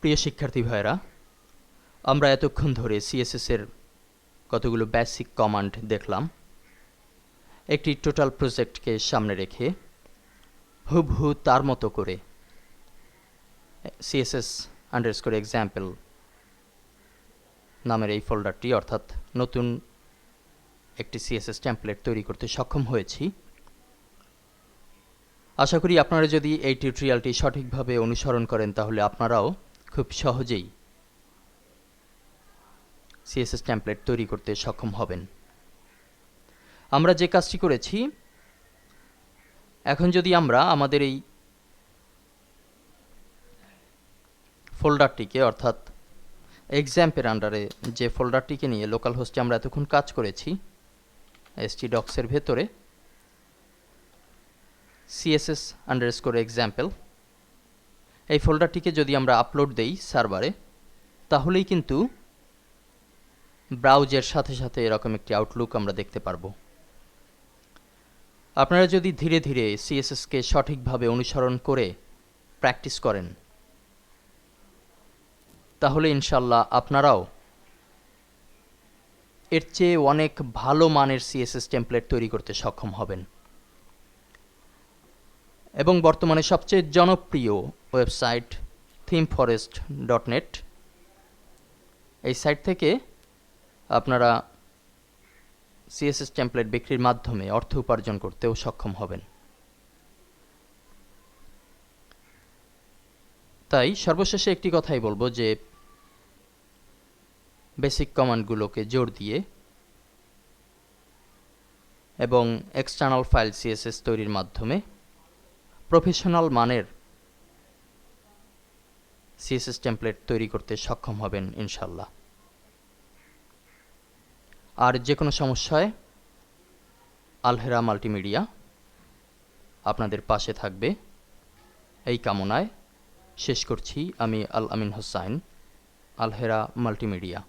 প্রিয় শিক্ষার্থী ভাইরা আমরা এতক্ষণ ধরে সিএসএস এর কতগুলো বেসিক কমান্ড দেখলাম। একটি টোটাল প্রজেক্টকে সামনে রেখে হুবহু তার মতো করে সিএসএস আন্ডারস্কোর এক্সাম্পল নামের এই ফোল্ডারটি অর্থাৎ নতুন একটি সিএসএস টেমপ্লেট তৈরি করতে সক্ষম হয়েছি। আশা করি আপনারা যদি এই টিউটোরিয়ালটি সঠিকভাবে অনুসরণ করেন, তাহলে আপনারাও খুব সহজেই সিএসএস টেমপ্লেট তৈরি করতে সক্ষম হবেন। আমরা যে কাজটি করেছি, এখন যদি আমরা আমাদের এই ফোল্ডারটিকে অর্থাৎ এক্সাম্পের আন্ডারে যে ফোল্ডারটিকে নিয়ে লোকাল হোস্টে আমরা এতক্ষণ কাজ করেছি এসটি ডক্সের ভেতরে সিএসএস আন্ডারস্কোর এক্সাম্পল এই ফোল্ডারটিকে যদি আমরা আপলোড দেই সার্ভারে তাহলেই কিন্তু ব্রাউজের সাথে সাথে এরকম একটি আউটলুক আমরা দেখতে পারব। আপনারা যদি ধীরে ধীরে সিএসএসকে সঠিকভাবে অনুসরণ করে প্র্যাকটিস করেন, তাহলে ইনশাল্লাহ আপনারাও এর চেয়ে অনেক ভালো মানের সিএসএস টেমপ্লেট তৈরি করতে সক্ষম হবেন। এবং বর্তমানে সবচেয়ে জনপ্রিয় website theme forest dot net এই সাইট থেকে আপনারা সিএসএস টেমপ্লেট বিক্রির মাধ্যমে অর্থ উপার্জন করতেও সক্ষম হবেন। তাই সর্বশেষে একটি কথাই বলব যে বেসিক কমান্ডগুলোকে জোর দিয়ে এবং এক্সটার্নাল ফাইল সিএসএস তৈরির মাধ্যমে প্রফেশনাল মানের সিএসএস টেমপ্লেট তৈরি করতে সক্ষম হবেন ইনশাল্লাহ আর যে কোনো সমস্যায় আলহেরা মাল্টিমিডিয়া আপনাদের পাশে থাকবে। এই কামনায় শেষ করছি। আমি আল আমিন হোসাইন, আলহেরা মাল্টিমিডিয়া